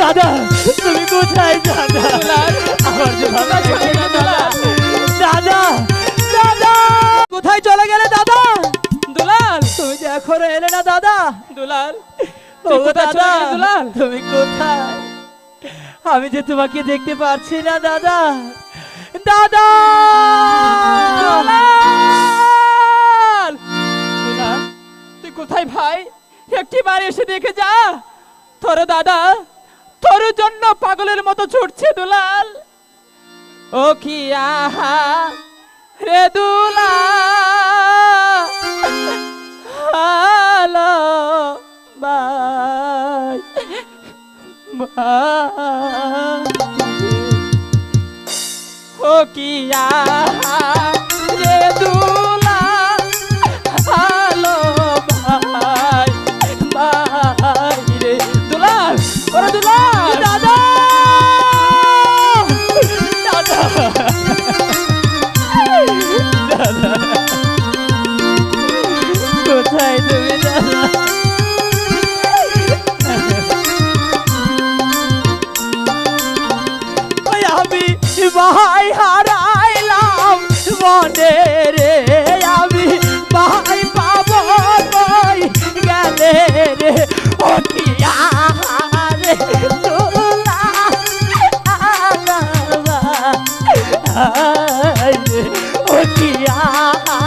দাদা তুমি কোথায় দাদা? দাদা। কোথায় চলে গেলে দাদা? দুলাল তুমি যে এলে না দাদা। দুলাল তুমি কোথায় আমি যে তোমাকে দেখতে পারছি না দাদা। দাদা! তুই কোথায় ভাই? একটি বার এসে দেখে যা। তোর দাদা, তোর জন্য পাগলের মতো ছুটছে দুলাল। ও কি আহা রে দুলাল ও কি আহা দাদা কোথায় তুমি দাদা? আমি ভাই হা 地呀、啊。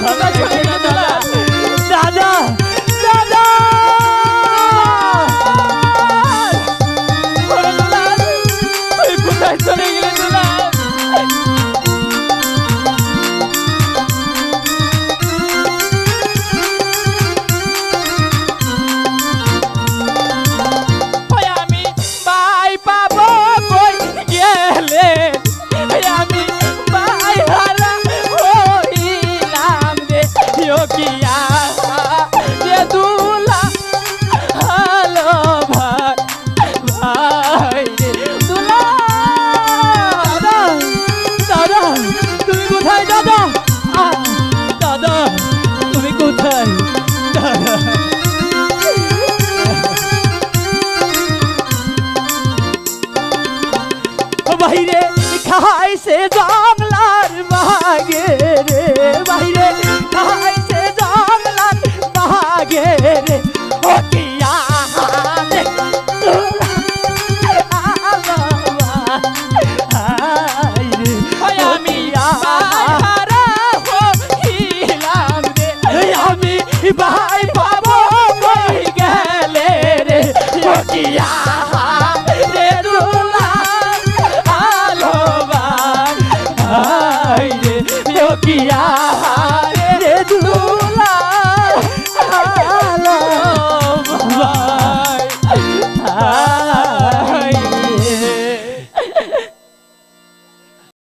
ভালো তুমি কোথায় দাদা? দাদা তুমি কোথায়? দাদা। বাইরে খাইছে জামলার বাগে। aquí ya.